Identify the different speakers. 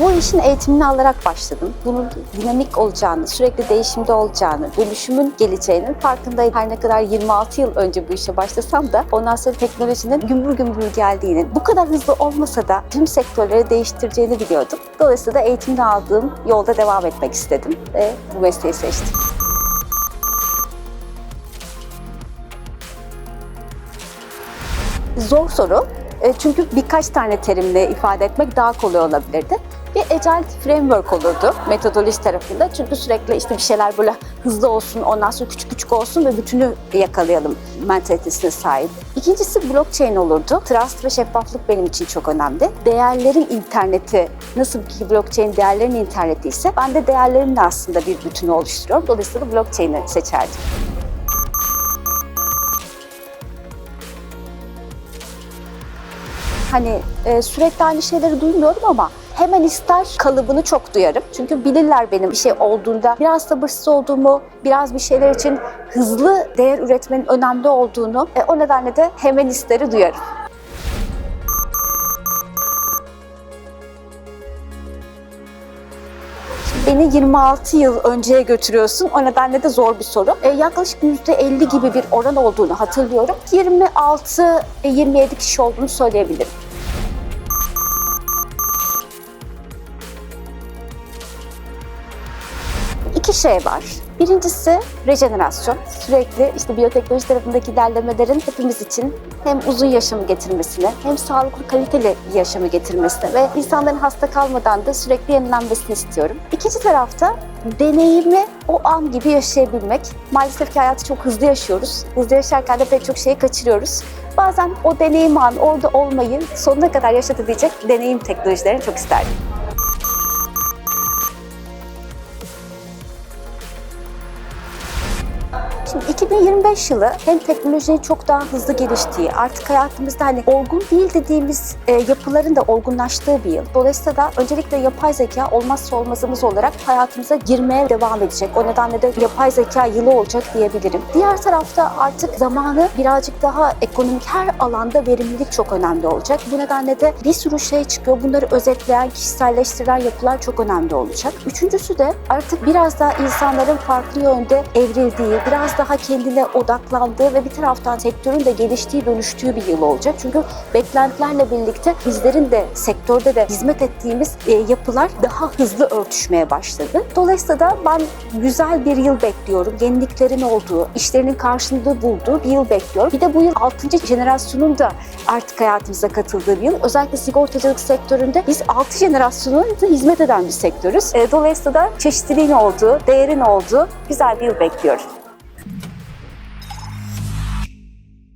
Speaker 1: Bu işin eğitimini alarak başladım. Bunun dinamik olacağını, sürekli değişimde olacağını, dönüşümün geleceğinin farkındayım. Her ne kadar 26 yıl önce bu işe başlasam da ondan sonra teknolojinin gümbür gümbür geldiğini, bu kadar hızlı olmasa da tüm sektörleri değiştireceğini biliyordum. Dolayısıyla da eğitimini aldığım yolda devam etmek istedim ve bu mesleği seçtim. Zor soru. E, Çünkü birkaç tane terimle ifade etmek daha kolay olabilirdi. Bir agile framework olurdu metodoloji tarafında. Çünkü sürekli işte bir şeyler böyle hızlı olsun, ondan sonra küçük küçük olsun ve bütünü yakalayalım mentalitesine sahip. İkincisi blockchain olurdu. Trust ve şeffaflık benim için çok önemli. Değerlerin interneti, nasıl ki blockchain değerlerin interneti ise ben de değerlerin de aslında bir bütünü oluşturuyorum. Dolayısıyla blockchain'i seçerdim. Hani e, sürekli aynı şeyleri duymuyorum ama hemen ister kalıbını çok duyarım. Çünkü bilirler benim bir şey olduğunda biraz sabırsız olduğumu, biraz bir şeyler için hızlı değer üretmenin önemli olduğunu. E, o nedenle de hemen isteri duyarım. Beni 26 yıl önceye götürüyorsun. O nedenle de zor bir soru. E, yaklaşık %50 gibi bir oran olduğunu hatırlıyorum. 26-27 kişi olduğunu söyleyebilirim. İki şey var. Birincisi rejenerasyon. Sürekli işte biyoteknoloji tarafındaki ilerlemelerin hepimiz için hem uzun yaşamı getirmesine hem sağlıklı kaliteli yaşamı getirmesine ve insanların hasta kalmadan da sürekli yenilenmesini istiyorum. İkinci tarafta deneyimi o an gibi yaşayabilmek. Maalesef ki hayatı çok hızlı yaşıyoruz. Hızlı yaşarken de pek çok şeyi kaçırıyoruz. Bazen o deneyim an orada olmayı sonuna kadar yaşatabilecek deneyim teknolojilerini çok isterdim. Şimdi 2025 yılı hem teknolojinin çok daha hızlı geliştiği, artık hayatımızda hani olgun değil dediğimiz e, yapıların da olgunlaştığı bir yıl. Dolayısıyla da öncelikle yapay zeka olmazsa olmazımız olarak hayatımıza girmeye devam edecek. O nedenle de yapay zeka yılı olacak diyebilirim. Diğer tarafta artık zamanı birazcık daha ekonomik her alanda verimlilik çok önemli olacak. Bu nedenle de bir sürü şey çıkıyor. Bunları özetleyen, kişiselleştiren yapılar çok önemli olacak. Üçüncüsü de artık biraz daha insanların farklı yönde evrildiği, biraz daha kendine odaklandığı ve bir taraftan sektörün de geliştiği, dönüştüğü bir yıl olacak. Çünkü beklentilerle birlikte bizlerin de sektörde de hizmet ettiğimiz e, yapılar daha hızlı örtüşmeye başladı. Dolayısıyla da ben güzel bir yıl bekliyorum. Yeniliklerin olduğu, işlerinin karşılığı bulduğu bir yıl bekliyorum. Bir de bu yıl 6. jenerasyonun da artık hayatımıza katıldığı bir yıl. Özellikle sigortacılık sektöründe biz 6 jenerasyona da hizmet eden bir sektörüz. E, Dolayısıyla da çeşitliliğin olduğu, değerin olduğu güzel bir yıl bekliyorum.